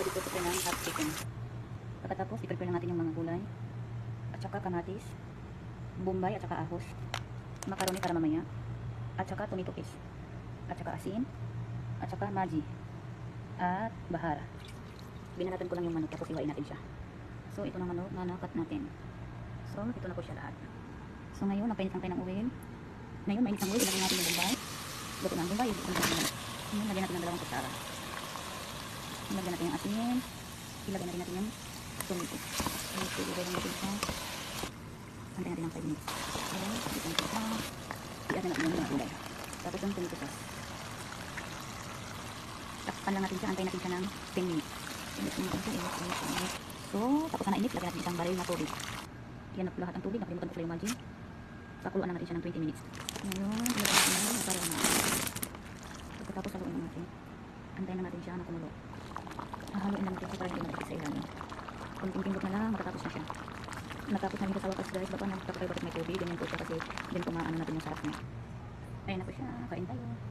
pwede po prepare ng hot chicken. Pagkatapos, i-prepare natin yung mga gulay. At saka kamatis, bombay at saka ahos. Macaroni para mamaya. At saka tomato paste. At saka asin. At saka maji. At bahara. Binalatan ko lang yung manok tapos iwain natin siya. So, ito na manok na nakat natin. So, ito na po siya lahat. So, ngayon, napainit lang tayo ng oil. Ngayon, mainit ang oil. Ilagay natin yung bombay. Luto na ang bombay. Lagyan natin ng dalawang kutsara. Ilagyan natin yung asin. Ilagyan natin natin yung tomato. Ilagay lang natin siya. Antayin natin ng 5 minutes. So, dito natin. I-add na natin yung mga gulay. Tapos yung tomato sauce. Takpan lang natin siya. Antayin natin siya ng 10 minutes. Init natin siya. Init. So, tapos na init, lagyan natin isang baril na tubig. Yan na lahat ang tubig. Nakalimutan ko pala yung margin. Pakuluan na natin siya ng 20 minutes. Ngayon, ilagyan natin na para na. Pagkatapos haluin lang natin. Antayin na natin siya na kumulo. Hahaluin lang natin siya para hindi malapit sa ilalim. Kunting pindot na lang, matatapos na siya. Natapos na dito sa wakas guys. Baka nagkakabay bakit may tubig. Ganyan po siya kasi din kumaano natin yung sarap niya. Ayun na po siya. Kain tayo.